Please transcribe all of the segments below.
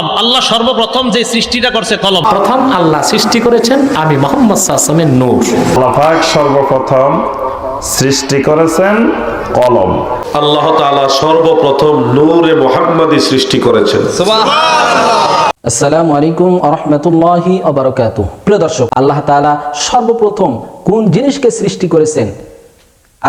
আল্লাহ সর্বপ্রথম যে সৃষ্টিটা করছে কলম। প্রথম আল্লাহ সৃষ্টি করেছেন আমি মোহাম্মদ নূর। সর্বপ্রথম সৃষ্টি করেছেন কলম। আল্লাহ তাআলা সর্বপ্রথম নূরে মোহাম্মদী সৃষ্টি করেছেন। আসসালামু আলাইকুম আরহামতুল্লাহি প্রিয় দর্শক আল্লাহ তাআলা সর্বপ্রথম কোন জিনিসকে সৃষ্টি করেছেন?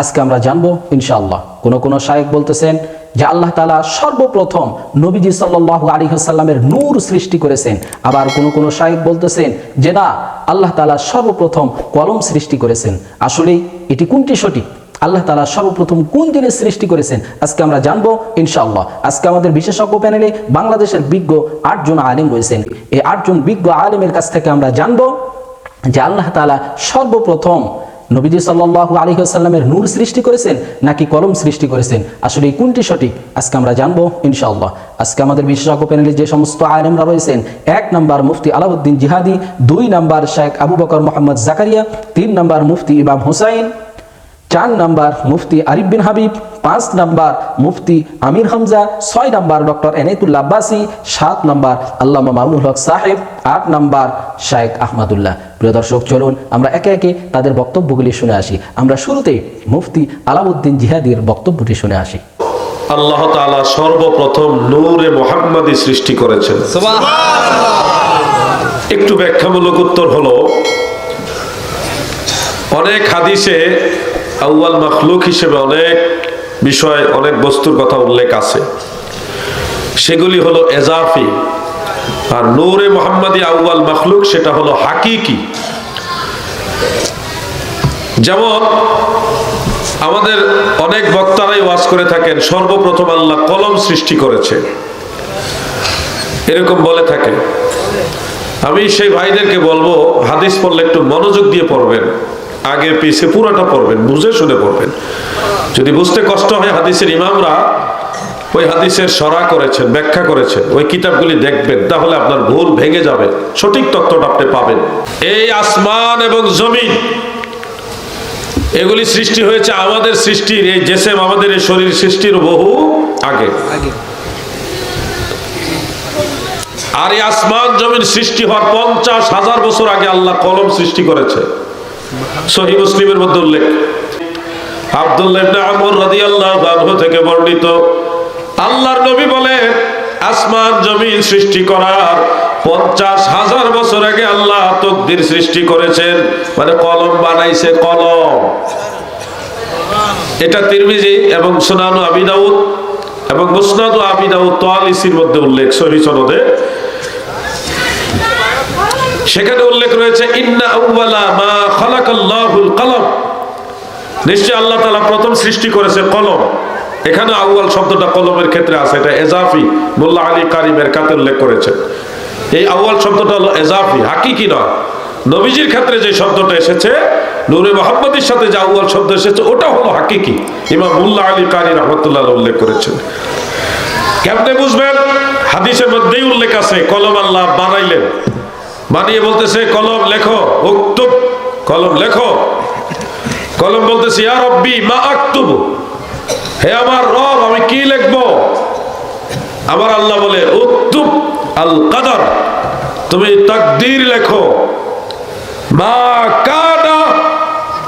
আজকে আমরা জানব ইনশাআল্লাহ। কোন কোন শায়েক বলতেছেন যে আল্লাহ তাআলা সর্বপ্রথম নবীজি সাল্লাল্লাহু আলাইহি সাল্লামের নূর সৃষ্টি করেছেন। আবার কোন কোন শায়েক বলতেছেন যে, না, আল্লাহ তাআলা সর্বপ্রথম কলম সৃষ্টি করেছেন। আসলে এটি কোনটি সঠিক? আল্লাহ তালা সর্বপ্রথম কোন জিনিস সৃষ্টি করেছেন? আজকে আমরা জানব, ইনশাআল্লাহ। আজকে আমাদের বিশেষজ্ঞ প্যানেলে বাংলাদেশের বিজ্ঞ আটজন আলিম রয়েছেন। এই আটজন বিজ্ঞ আলিমের কাছ থেকে আমরা জানব যে আল্লাহ তালা সর্বপ্রথম নবীজি সাল্লাহ আলহিহাল্লামের নূর সৃষ্টি করেছেন নাকি কলম সৃষ্টি করেছেন? আসলে কোনটি সঠিক? আজকে আমরা জানব ইনশাআল্লাহ। আজকে আমাদের বিশেষজ্ঞ প্যানেলে যে সমস্ত আলেমরা রয়েছেন, এক নম্বর মুফতি আলাউদ্দিন জিহাদি, দুই নম্বর শেখ আবু বকর মোহাম্মদ জাকারিয়া, তিন নম্বর মুফতি ইমাম হুসাইন চার নাম্বার মুফতি আরিফ বিন হাবিব পাঁচ নাম্বার মুফতি আমির হামজা ছয় নাম্বার ডক্টর এনায়তুল্লাহ আব্বাসি সাত নাম্বার আল্লামা মামুনুল হক সাহেব আট নাম্বার শায়েক আহমদুল্লাহ। প্রিয় দর্শক চলুন আমরা একে একে তাদের বক্তব্যগুলি শুনে আসি। আমরা শুরুতে মুফতি আলাউদ্দিন জিহাদির বক্তব্যটি শুনে আসি। আল্লাহ তাআলা সর্বপ্রথম নূরে মোহাম্মদী সৃষ্টি করেছেন। একটু ব্যাখ্যামূলক উত্তর হলো অনেক হাদিসে আউয়াল মখলুক হিসেবে অনেক বিষয়, অনেক বস্তুর কথা উল্লেখ আছে। সেগুলি হলো এজাফি। আর নূরে মোহাম্মদী আউয়াল মখলুক সেটা হলো হাকিকি। যেমন, আমাদের অনেক বক্তারাই ওয়াজ করে থাকেন, সর্বপ্রথম আল্লাহ কলম সৃষ্টি করেছে। এরকম বলে থাকে। আমি সেই ভাইদেরকে বলব, হাদিস পড়লে একটু মনোযোগ দিয়ে পড়বেন। আগে পিছে পুরোটা পড়বেন বুঝে শুনে পড়বেন। যদি বুঝতে কষ্ট হয় হাদিসের ইমামরা ওই হাদিসের সরা করেছেন ব্যাখ্যা করেছেন ওই কিতাবগুলি দেখবেন তাহলে আপনার ভুল ভেঙে যাবে। সঠিক তথ্যটা আপনি পাবেন। এই আসমান এবং জমিন এগুলি সৃষ্টি হয়েছে আমাদের সৃষ্টির এই জেসেম আমাদের এই শরীর সৃষ্টির বহু আগে। আর এই আসমান জমিন সৃষ্টি হওয়ার পঞ্চাশ হাজার বছর আগে আল্লাহ কলম সৃষ্টি করেছে। সহি মুসলিমের মধ্যে উল্লেখ। থেকে বর্ণিত নবী আসমান সৃষ্টি পঞ্চাশ হাজার বছর আগে আল্লাহ সৃষ্টি করেছেন মানে কলম বানাইছে কলম। এটা তিরমিজি এবং সুনানু আবি এবং মুসনাদু আবি তোয়ালিসির মধ্যে উল্লেখ, সহি সনদে। সেখানে উল্লেখ রয়েছে, ইন্না মা নিশ্চয় আল্লাহ তাআলা প্রথম সৃষ্টি করেছে কলম এখানে আউয়াল শব্দটা কলমের ক্ষেত্রে আছে, এটা এজাফি, মোল্লা আলী কারিমের কাতে উল্লেখ করেছে। এই আউয়াল শব্দটা হলো এজাফি, হাকিকি নয়। নবীজির ক্ষেত্রে যে শব্দটা এসেছে, নূরে মোহাম্মদের সাথে যে আউয়াল শব্দ এসেছে, ওটা হলো হাকিকি। ইমাম মুল্লা আলী কারি রহমতুল্লাহ উল্লেখ করেছেন। কেমনে বুঝবেন? হাদিসের মধ্যেই উল্লেখ আছে, কলম আল্লাহ বানাইলেন। বানিয়ে বলতেছে, কলম লেখো, উক্তুব, কলম লেখো। কলম বলতেছে, ইয়া রব্বি, মা আক্তুব? হে আমার রব, আমি কি লিখব? আমার আল্লাহ বলে, উক্তুব আল কাদার তুমি তাকদীর লেখো। মা কানা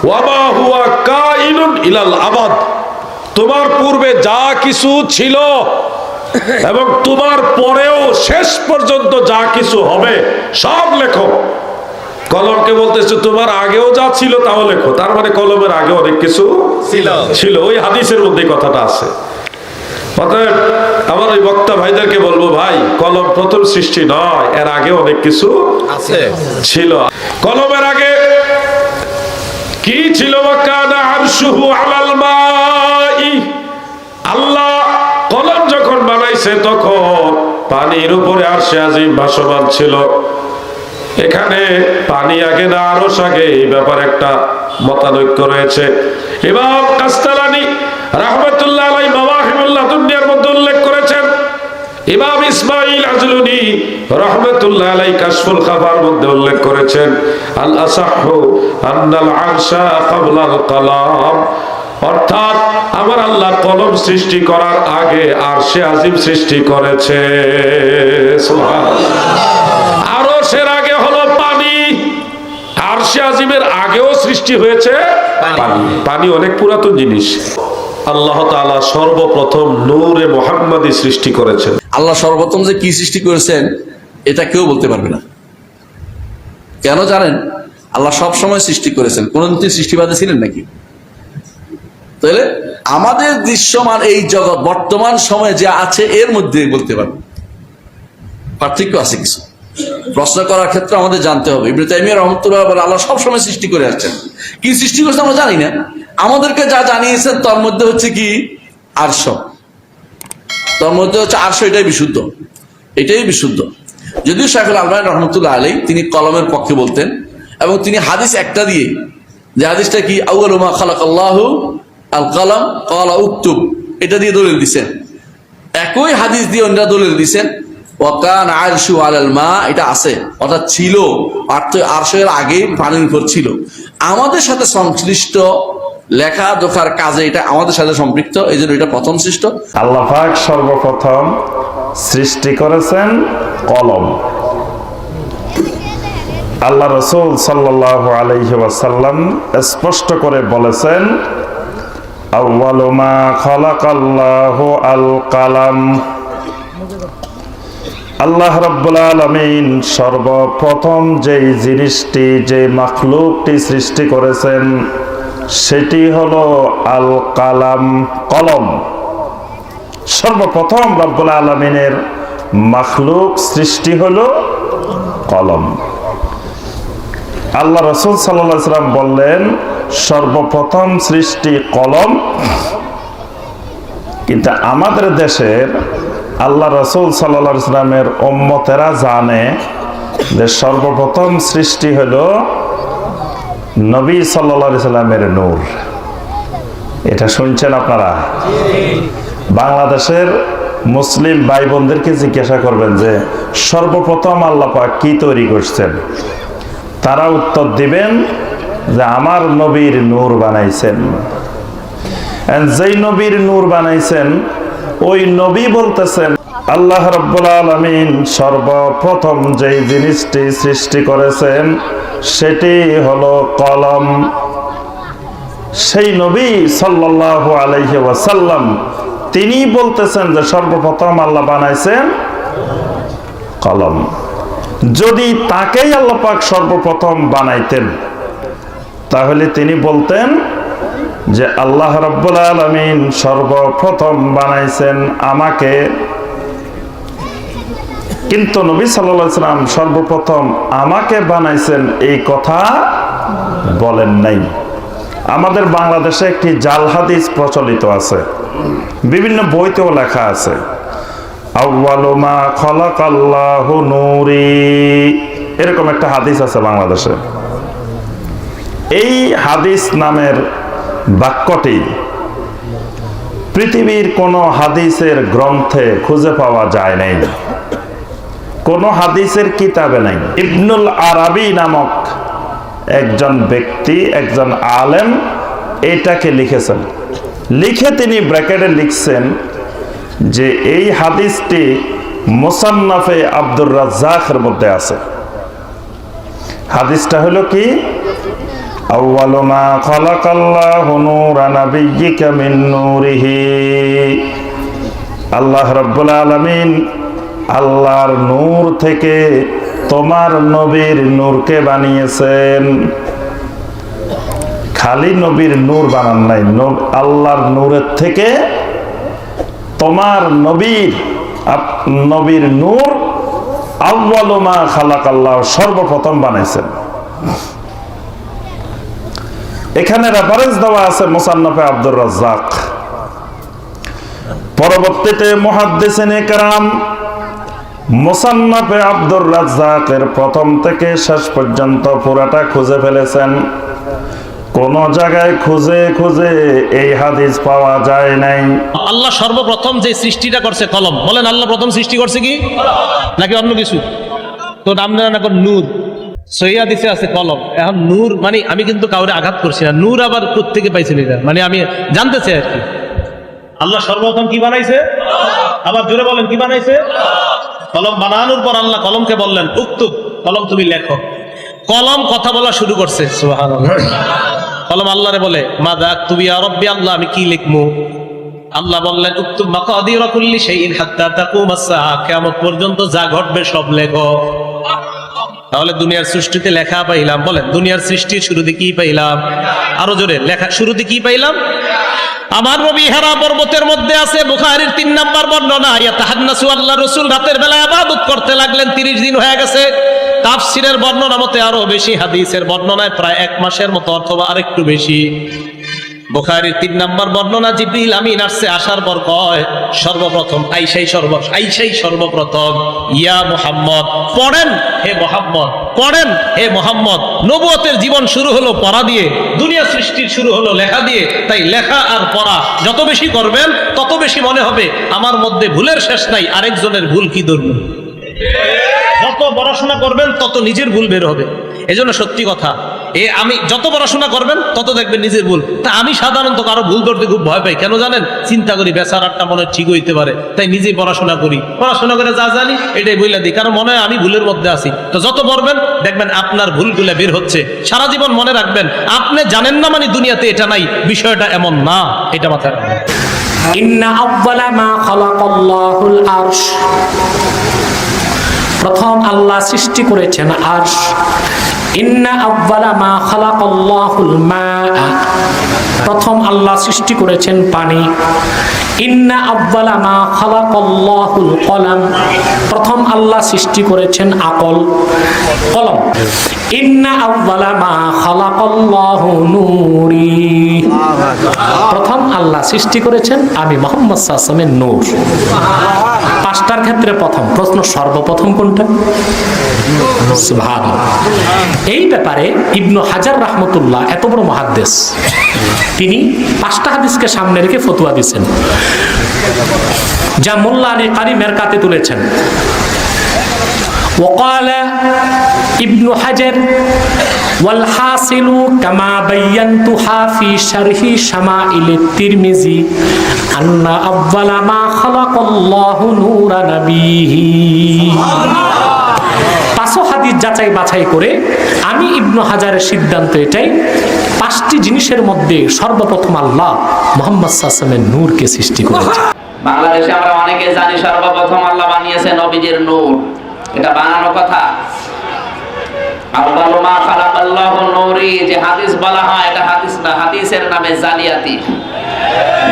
ওয়ামা হুয়া কাইনুন ইলাল আবাদ তোমার পূর্বে যা কিছু ছিল এবং তোমার পরেও শেষ পর্যন্ত যা কিছু হবে সব লেখো। কলমকে বলতেছে তোমার আগেও যা ছিল তাও লেখো। তার মানে কলমের আগে অনেক কিছু ছিল। ছিল। ওই হাদিসের মধ্যে কথাটা আছে। অতএব আমার ওই বক্তা ভাইদেরকে বলব ভাই কলম প্রথম সৃষ্টি নয় এর আগে অনেক কিছু আছে। ছিল। কলমের আগে কি ছিল? আলাল মাই বানাইছে তখন পানির উপরে আরশে আজিম ভাসমান ছিল। এখানে পানি আগে না আরও আগে, এই ব্যাপারে একটা মতানৈক্য রয়েছে। ইমাম কাস্তালানি রাহমাতুল্লাহ আলাই দুনিয়ার মধ্যে উল্লেখ করেছেন, ইমাম ইসমাইল আজলুনি রহমতুল্লাহ আলাই কাশফুল খাবার মধ্যে উল্লেখ করেছেন আল আসাহু আন্নাল আরশা কালাম। অর্থাৎ আমার আল্লাহ কলম সৃষ্টি করার আগে আর সে আজিম সৃষ্টি করেছে। আরও সের আগে হলো পানি। আর সে আজিমের আগেও সৃষ্টি হয়েছে পানি। পানি। অনেক পুরাতন জিনিস। আল্লাহ তাআলা সর্বপ্রথম নূরে মোহাম্মদী সৃষ্টি করেছেন। আল্লাহ সর্বপ্রথম যে কি সৃষ্টি করেছেন এটা কেউ বলতে পারবে না। কেন জানেন? আল্লাহ সব সময় সৃষ্টি করেছেন। কোনদিন সৃষ্টিবাদী ছিলেন নাকি? তাহলে আমাদের দৃশ্যমান এই জগৎ, বর্তমান সময়ে যে আছে, এর মধ্যে বলতে পারবে। পার্থক্য আছে কিছু। প্রশ্ন করার ক্ষেত্রে আমাদের জানতে হবে। ইবনে তাইমিয়া রহমতুল্লাহ বলে, আল্লাহ সবসময় সৃষ্টি করে আসছেন। কি সৃষ্টি করছে আমরা জানি না। আমাদেরকে যা জানিয়েছেন, তার মধ্যে হচ্ছে কি? আরশ। তার মধ্যে হচ্ছে আরশো, এটাই বিশুদ্ধ। এটাই বিশুদ্ধ। যদিও শাহুল আলমান রহমতুল্লাহ আলী তিনি কলমের পক্ষে বলতেন এবং তিনি হাদিস একটা দিয়ে, যে হাদিসটা কি? আউ্ল মা খালাক আল্লাহ আল কালাম কলা উক্তুব। এটা দিয়ে দলিল দিছেন। একই হাদিস দিয়ে অন্যরা দলিল দিছেন, ওয়াকান আরশু আলাল মা এটা আছে। অর্থাৎ ছিল। আরশের আগে পানির উপর ছিল। আমাদের সাথে সংশ্লিষ্ট লেখা জোখার কাজে এটা আমাদের সাথে সম্পৃক্ত এই জন্য এটা প্রথম সৃষ্ট। আল্লাহ সর্বপ্রথম সৃষ্টি করেছেন কলম। আল্লাহ রসুল সাল্লাহ আলাইহি ওয়াসাল্লাম স্পষ্ট করে বলেছেন আউয়ালু মা খালাকাল্লাহু আল কালাম আল্লাহ রাব্বুল আলামিন সর্বপ্রথম যেই জিনিসটি যে মাখলুকটি সৃষ্টি করেছেন, সেটি হলো আল কালাম। কলম সর্বপ্রথম রব্বুল আলমিনের মাখলুক সৃষ্টি হলো কলম। আল্লাহ রসুল সাল্লাম বললেন সর্বপ্রথম সৃষ্টি কলম। কিন্তু আমাদের দেশের আল্লাহ রসুল সাল্লা সাল্লামের ওম্মতেরা জানে যে সর্বপ্রথম সৃষ্টি হলো নবী সাল্লা সাল্লামের নূর। এটা শুনছেন আপনারা? বাংলাদেশের মুসলিম ভাই বোনদেরকে জিজ্ঞাসা করবেন যে সর্বপ্রথম আল্লাহ পাক কি তৈরি করছেন? তারা উত্তর দিবেন যে আমার নবীর নূর বানাইছেন। যেই নবীর নূর বানাইছেন, ওই নবী বলতেছেন, আল্লাহ রব্বুল আলমিন সর্বপ্রথম যেই জিনিসটি সৃষ্টি করেছেন, সেটি হলো কলম। সেই নবী আলাইহি ওয়াসাল্লাম, তিনি বলতেছেন যে সর্বপ্রথম আল্লাহ বানাইছেন কলম। যদি তাকেই আল্লাহ পাক সর্বপ্রথম বানাইতেন তাহলে তিনি বলতেন যে আল্লাহ রব্বুল আলমিন সর্বপ্রথম বানাইছেন আমাকে। কিন্তু নবী সাল্লাম সর্বপ্রথম আমাকে বানাইছেন এই কথা বলেন নাই। আমাদের বাংলাদেশে একটি জাল হাদিস প্রচলিত আছে, বিভিন্ন বইতেও লেখা আছে। এরকম একটা হাদিস আছে বাংলাদেশে। এই হাদিস নামের বাক্যটি পৃথিবীর কোন হাদিসের গ্রন্থে খুঁজে পাওয়া যায় নাই। কোন হাদিসের কিতাবে নাই। ইবনুল আরবি নামক একজন ব্যক্তি, একজন আলেম এটাকে লিখেছেন। লিখে তিনি ব্র্যাকেটে লিখছেন যে এই হাদিসটি মোসান্নাফে আব্দুর রাজ্জাকের মধ্যে আছে। হাদিসটা হলো কি? أول ما خلق الله نور نبيك من نوره আল্লাহ রব্বুল আলমিন আল্লাহর নূর থেকে তোমার নবীর নূরকে বানিয়েছেন খালি নবীর নূর বানান নাই নব- আল্লাহর নূরের থেকে তোমার নবীর আপ- নবীর নূর আউ্বালুমা খালাক আল্লাহ সর্বপ্রথম বানাইছেন এখানে রেফারেন্স দেওয়া আছে মোসান্নফে আব্দুর রাজ্জাক। পরবর্তীতে মুহাদ্দিসিনে কেরাম মোসান্নফে আব্দুর রাজ্জাকের প্রথম থেকে শেষ পর্যন্ত পুরাটা খুঁজে ফেলেছেন। কোন জায়গায় খুঁজে খুঁজে এই হাদিস পাওয়া যায় নাই। আল্লাহ সর্বপ্রথম যে সৃষ্টিটা করছে কলম। বলেন, আল্লাহ প্রথম সৃষ্টি করছে কি? নাকি অন্য কিছু? তো নাম না কর নূর। সহিয়া দিছে আছে কলম। এখন নূর মানে আমি কিন্তু কাউরে আঘাত করছি না। নূর আবার থেকে পাইছিল এটা? মানে আমি জানতে চাই আর কি। আল্লাহ সর্বপ্রথম কি বানাইছে? আবার জোরে বলেন কি বানাইছে? কলম বানানোর পর আল্লাহ কলমকে বললেন উক্তুব কলম তুমি লেখো। কলম কথা বলা শুরু করছে। কলম আল্লাহরে বলে মা দাক তুমি রব্বি আল্লাহ আমি কি লিখব আল্লাহ বললেন উক্তুব মাকাদির কুল্লি শাইইন হাত্তা তাকুম আস-সাআ কিয়ামত পর্যন্ত যা ঘটবে সব লেখো। তাহলে দুনিয়ার সৃষ্টিতে লেখা পাইলাম, বলেন, দুনিয়ার সৃষ্টির শুরুতে কি পাইলাম? আরও জোরে, লেখা শুরুতে কি পাইলাম? আমার নবী হেরা পর্বতের মধ্যে আছে, বুখারীর তিন নাম্বার বর্ণনা ইয়া তাহান্নাসু আল্লাহ রাসূল রাতের বেলা ইবাদত করতে লাগলেন 30 দিন হয়ে গেছে। তাফসিরের বর্ণনা মতে আরও বেশি, হাদিসের বর্ণনায় প্রায় এক মাসের মতো অথবা আরেকটু বেশি। বুখারীর তিন নাম্বার বর্ণনা, জিব্রিল আমিন আসছে আসার পর কয়, সর্বপ্রথম আইসাই সর্ব আইসাই সর্বপ্রথম, ইয়া মুহাম্মদ, পড়েন, হে মোহাম্মদ, পড়েন, হে মোহাম্মদ, নবুয়তের জীবন শুরু হলো পড়া দিয়ে, দুনিয়া সৃষ্টির শুরু হলো লেখা দিয়ে, তাই লেখা আর পড়া, যত বেশি করবেন, তত বেশি মনে হবে, আমার মধ্যে ভুলের শেষ নাই, আরেকজনের ভুল কি ধরবেন যত পড়াশোনা করবেন, তত নিজের ভুল বের হবে। এজন্য সত্যি কথা এ, আমি যত পড়াশোনা করবেন, তত দেখবেন নিজের ভুল। তা আমি সাধারণত কারও ভুল করতে খুব ভয় পাই। কেন জানেন? চিন্তা করি বেচারারটা মনে ঠিক হইতে পারে। তাই নিজেই পড়াশোনা করি। পড়াশোনা করে যা জানি, এটাই বইলা দিই। কারণ মনে হয় আমি ভুলের মধ্যে আছি। তো যত পড়বেন, দেখবেন আপনার ভুলগুলো বের হচ্ছে। সারা জীবন মনে রাখবেন, আপনি জানেন না মানে দুনিয়াতে এটা নাই, বিষয়টা এমন না। এটা মাথায় প্রথম আল্লাহ সৃষ্টি করেছেন আরশ। ইন্না আব্বালা মা খালাকাল্লাহুল মা প্রথম আল্লাহ সৃষ্টি করেছেন পানি। ইন্না আব্বালা মা খালাকাল্লাহুল কলাম। প্রথম আল্লাহ সৃষ্টি করেছেন আকল, কলম। ইন্না আব্বালা মা খালাকাল্লাহু নূরি। প্রথম আল্লাহ সৃষ্টি করেছেন আমি মোহাম্মদ সাসমের নূর। পাঁচটার ক্ষেত্রে প্রথম প্রশ্ন সর্বপ্রথম কোনটা? এই ব্যাপারে ইবনু হাজার রহমতুল্লাহ এত বড় মহাদ্দেশ। তিনি পাঁচটা হাদিসকে সামনে রেখে ফতুয়া দিয়েছেন। যা মোল্লা আলী কারি মেরকাতে তুলেছেন। ওকালা ابن حجر والحاصل كما بينتها في شرح شمائل الترمذي أن أول ما خلق الله نور نبيه পাঁচো হাদিস যাচাই বাছাই করে আমি ইবনু হাজারের সিদ্ধান্ত এটাই পাঁচটি জিনিসের মধ্যে সর্বপ্রথম আল্লাহ মোহাম্মদ সাসমের নূরকে সৃষ্টি করেছে বাংলাদেশে আমরা অনেকে জানি সর্বপ্রথম আল্লাহ বানিয়েছে নবীজির নূর এটা বানানো কথা আউয়ালু মা খালাকাল্লাহু নূরি যে হাদিস বলা হয় এটা হাদিস না হাদিসের নামে জালিয়াতি।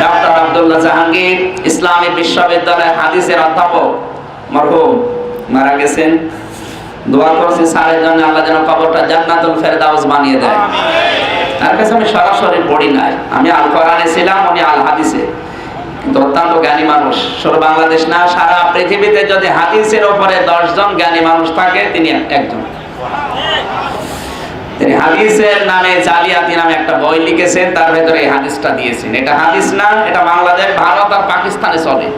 ডক্টর আব্দুল্লাহ জাহাঙ্গীর ইসলামী বিশ্ববিদ্যালয়ের হাদিসের অধ্যাপক। মরহুম মারা গেছেন। দোয়া করছি স্যারের জন্য আল্লাহ যেন কবরটা জান্নাতুল ফেরদাউস বানিয়ে দেয়। তার কাছে আমি সরাসরি পড়ি নাই। আমি আল কোরআনে ছিলাম উনি আল হাদিসে কিন্তু অত্যন্ত জ্ঞানী মানুষ। শুধু বাংলাদেশ না সারা পৃথিবীতে যদি হাদিসের ওপরে দশজন জ্ঞানী মানুষ থাকে তিনি একজন। হাদিসের নামে জালিয়াতি নামে একটা বই লিখেছেন, তার ভেতরে এই হাদিসটা দিয়েছেন। এটা হাদিস না, এটা বাংলাদেশ, ভারত আর পাকিস্তানে চলে।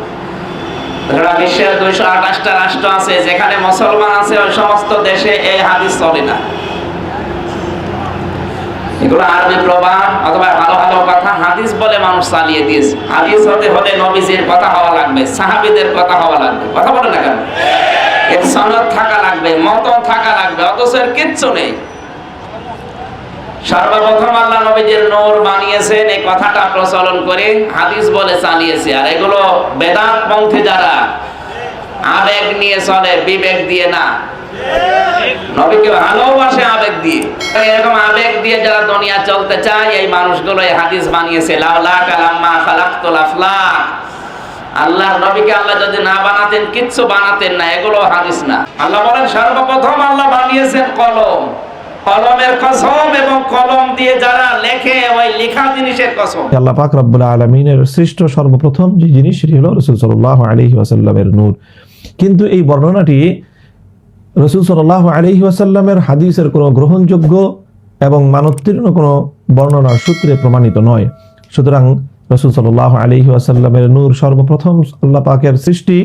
তাছাড়া বিশ্বের দুইশো আঠাশটা রাষ্ট্র আছে, যেখানে মুসলমান আছে, ওই সমস্ত দেশে এই হাদিস চলে না। এগুলো আরবি প্রবাদ অথবা ভালো ভালো কথা, হাদিস বলে মানুষ চালিয়ে দিয়েছে। হাদিস হতে হলে নবীজির কথা হওয়া লাগবে, সাহাবিদের কথা হওয়া লাগবে। কথা বলে না কেন? সনদ থাকা লাগবে মতন থাকা লাগবে, অথচ এর কিচ্ছু নেই। সর্বপ্রথম আল্লাহ নবীজির নূর বানিয়েছেন, এই কথাটা প্রচলন করে হাদিস বলে চালিয়েছে। আর এগুলো বেদাত পন্থী যারা আবেগ নিয়ে চলে, বিবেক দিয়ে না। নবীকে ভালোবাসে আবেগ দিয়ে। এরকম আবেগ দিয়ে যারা দুনিয়া চলতে চায়, এই মানুষগুলো এই হাদিস বানিয়েছে লাউলা কালাম্মা খালাকতুল আফলাক। আল্লাহর নবীকে আল্লাহ যদি না বানাতেন, কিচ্ছু বানাতেন না এগুলো হাদিস না। আল্লাহ বলেন, সর্বপ্রথম আল্লাহ বানিয়েছেন কলম। কলমের কসম এবং কলম দিয়ে যারা লেখে, ওই লেখা জিনিসের কসম। আল্লাহ পাক রব্বুল আলমিনের সৃষ্ট সর্বপ্রথম যে জিনিস, সেটি হলো রসুল সাল্লাহ আলহি ওয়াসাল্লামের নূর। কিন্তু এই বর্ণনাটি রসুল সাল্লাহ আলহি ওয়াসাল্লামের হাদিসের কোনো গ্রহণযোগ্য এবং মানোত্তীর্ণ কোনো বর্ণনার সূত্রে প্রমাণিত নয়। সুতরাং রসুল সাল্লাহ আলহি ওয়াসাল্লামের নূর সর্বপ্রথম আল্লাহ পাকের সৃষ্টি,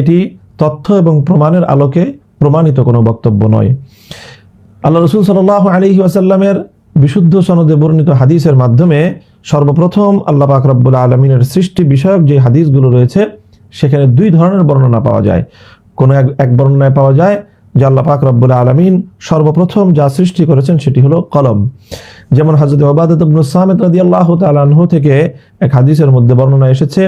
এটি তথ্য এবং প্রমাণের আলোকে প্রমাণিত কোনো বক্তব্য নয়। আল্লাহ রসুল সাল্লাহ আলহি আসাল্লামের বিশুদ্ধ সনদে বর্ণিত হাদিসের মাধ্যমে সর্বপ্রথম আল্লাহ পাক রব্বুল আলমিনের সৃষ্টি বিষয়ক যে হাদিসগুলো রয়েছে, সেখানে দুই ধরনের বর্ণনা পাওয়া যায়। কোনো এক এক বর্ণনায় পাওয়া যায় যে আল্লাহ পাক রব্বুল আলমিন সর্বপ্রথম যা সৃষ্টি করেছেন সেটি হলো কলম। যেমন হাজরত ওবাদত ইবনে সামিত রাদিয়াল্লাহু তাআলা আনহু থেকে এক হাদিসের মধ্যে বর্ণনা এসেছে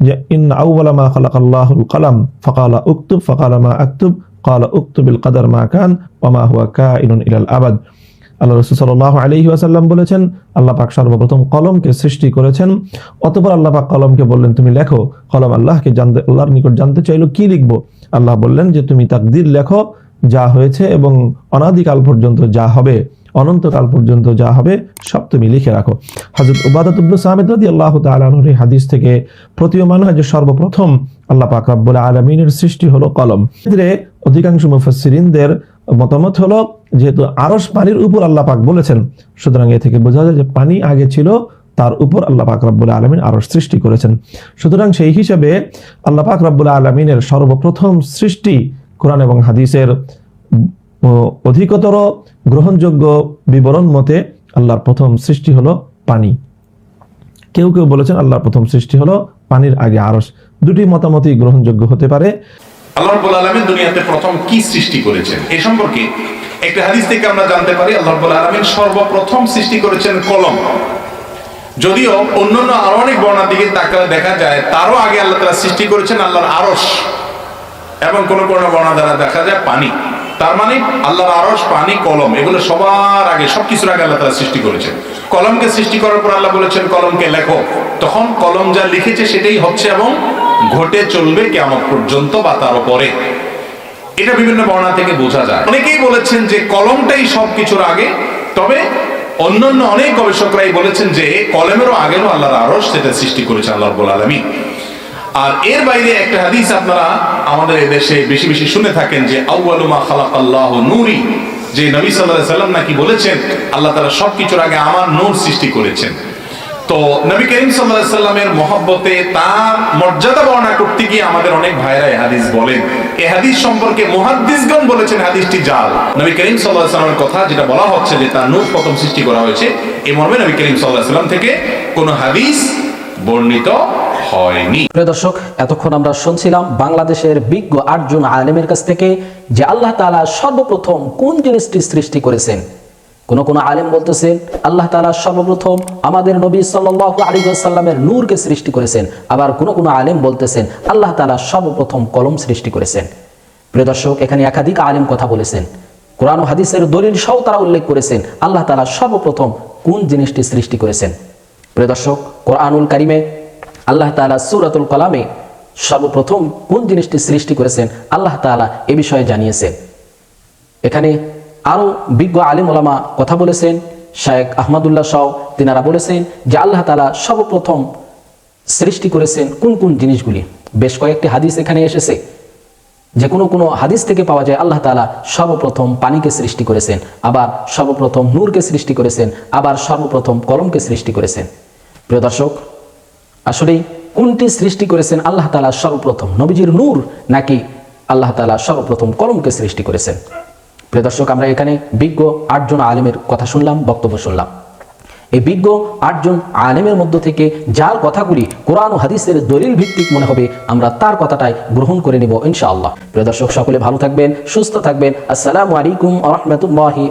যে ইন আউওয়ালা মা খালাকাল্লাহুল কলাম ফাকালা উকতুব ফাকালা মা আকতুব قال اكتب القدر ما كان وما هو كائن الى الابد আল্লাহ রসুল সাল্লাহ আলহি আসাল্লাম বলেছেন আল্লাহ পাক সর্বপ্রথম কলমকে সৃষ্টি করেছেন অতপর আল্লাহ পাক কলমকে বললেন তুমি লেখো কলম আল্লাহকে জানতে আল্লাহর নিকট জানতে চাইলো কি লিখবো আল্লাহ বললেন যে তুমি তাকদির লেখো যা হয়েছে এবং অনাদিকাল পর্যন্ত যা হবে অনন্তকাল পর্যন্ত যা হবে সব তুমি লিখে রাখো। হজরত উবাদত ইবনে সামিদ রাদিয়াল্লাহু তাআলা আনহুর এই হাদিস থেকে প্রতীয়মান হয় যে সর্বপ্রথম আল্লাহ পাক রব্বুল আলামিনের সৃষ্টি হলো কলম। এক্ষেত্রে অধিকাংশ মুফাসসিরিনদের মতামত হলো যেহেতু আরশ পানির উপর আল্লাহ পাক বলেছেন, সুতরাং এ থেকে বোঝা যায় যে পানি আগে ছিল, তার উপর আল্লাহ পাক রব্বুল আলমিন আরশ সৃষ্টি করেছেন। সুতরাং সেই হিসাবে আল্লাহ পাক রব্বুল আলমিনের সর্বপ্রথম সৃষ্টি কোরআন এবং হাদিসের অধিকতর গ্রহণযোগ্য বিবরণ মতে আল্লাহর প্রথম সৃষ্টি হলো পানি। কেউ কেউ বলেছেন আল্লাহর প্রথম সৃষ্টি হলো পানির আগে আরশ। দুটি মতামতই গ্রহণযোগ্য হতে পারে। আল্লাহ রাব্বুল আলামিন দুনিয়াতে প্রথম কি সৃষ্টি করেছেন? এ সম্পর্কে একটা হাদিস থেকে আমরা জানতে পারি, আল্লাহ রাব্বুল আলামিন সর্বপ্রথম সৃষ্টি করেছেন কলম। যদিও অন্যান্য আরও অনেক বর্ণার দিকে তাকালে দেখা যায়, তারও আগে আল্লাহ তাআলা সৃষ্টি করেছেন আল্লাহর আরশ। এবং কোন কোন বর্ণা দ্বারা দেখা যায় পানি। তার মানে আল্লাহর আরশ, পানি, কলম, এগুলো সবার আগে, সবকিছুর আগে আল্লাহ তাআলা সৃষ্টি করেছেন। কলমকে সৃষ্টি করার পর আল্লাহ বলেছেন, কলমকে লেখো। তখন কলম যা লিখেছে সেটাই হচ্ছে এবং ঘটে চলবে কেমন পর্যন্ত বা তার পরে এটা বিভিন্ন বর্ণা থেকে বোঝা যায়। অনেকেই বলেছেন যে কলমটাই সবকিছুর আগে, তবে অন্যান্য অনেক গবেষকরাই বলেছেন যে কলমেরও আগেও আল্লাহর আরস সেটা সৃষ্টি করেছে আল্লাহ আলামিন। আর এর বাইরে একটা হাদিস আপনারা আমাদের এই দেশে বেশি বেশি শুনে থাকেন যে, আউয়ালু মা খালাকাল্লাহু নূরি। যে নবী সাল্লাল্লাহু সাল্লাম নাকি বলেছেন, আল্লাহ তাআলা সবকিছুর আগে আমার নূর সৃষ্টি করেছেন। তো নবী করিম সাল্লাল্লাহু সাল্লামের মহব্বতে তার মর্যাদা বর্ণনা করতে গিয়ে আমাদের অনেক ভাইরা হাদিস বলেন। এই হাদিস সম্পর্কে মুহাদ্দিসগণ বলেছেন হাদিসটি জাল। নবী করিম আলাইহি সাল্লামের কথা যেটা বলা হচ্ছে যে, তার নূর প্রথম সৃষ্টি করা হয়েছে। এ মর্মে নবী করিম আলাইহি সাল্লাম থেকে কোনো হাদিস বর্ণিত হয়নি। দর্শক, এতক্ষণ আমরা শুনছিলাম বাংলাদেশের বিজ্ঞ আটজন আলেমের কাছ থেকে যে আল্লাহ তাআলা সর্বপ্রথম কোন জিনিসটি সৃষ্টি করেছেন। কোন কোন আলেম বলতেছেন, আল্লাহ তাআলা সর্বপ্রথম আমাদের নবী সাল্লাল্লাহু আলাইহি নূরকে সৃষ্টি করেছেন। আবার কোন কোন আলেম বলতেছেন, আল্লাহ তাআলা সর্বপ্রথম কলম সৃষ্টি করেছেন। প্রিয় দর্শক, এখানে একাধিক আলেম কথা বলেছেন। কোরআন হাদিসের দলিল সহ তারা উল্লেখ করেছেন, আল্লাহ তাআলা সর্বপ্রথম কোন জিনিসটি সৃষ্টি করেছেন। প্রিয় দর্শক, কোরআনুল কারিমে আল্লাহ তাআলা সূরাতুল কলামে সর্বপ্রথম কোন জিনিসটি সৃষ্টি করেছেন? আল্লাহ তাআলা এ বিষয়ে জানিয়েছেন। এখানে আরও বিজ্ঞ আলিম ওলামা কথা বলেছেন শায়েক আহমদুল্লাহ শাহ তিনারা বলেছেন যে আল্লাহ তাআলা সর্বপ্রথম সৃষ্টি করেছেন কোন কোন জিনিসগুলি। বেশ কয়েকটি হাদিস এখানে এসেছে। যে কোনো কোনো হাদিস থেকে পাওয়া যায় আল্লাহ তাআলা সর্বপ্রথম পানিকে সৃষ্টি করেছেন, আবার সর্বপ্রথম নূরকে সৃষ্টি করেছেন, আবার সর্বপ্রথম কলমকে সৃষ্টি করেছেন। প্রিয় দর্শক আসলে কোনটি সৃষ্টি করেছেন আল্লাহ তালা সর্বপ্রথম? নবীজির নূর নাকি আল্লাহ তাআলা সর্বপ্রথম কলমকে সৃষ্টি করেছেন? প্রিয় দর্শক, আমরা এখানে বিজ্ঞ আটজন আলেমের কথা শুনলাম, বক্তব্য শুনলাম। এই বিজ্ঞ আটজন আলেমের মধ্য থেকে যার কথাগুলি কোরআন হাদিসের দলিল ভিত্তিক মনে হবে, আমরা তার কথাটাই গ্রহণ করে নেব ইনশাআল্লাহ। প্রিয় দর্শক, সকলে ভালো থাকবেন, সুস্থ থাকবেন। আসসালামু আলাইকুম আ রহমতুল্লাহি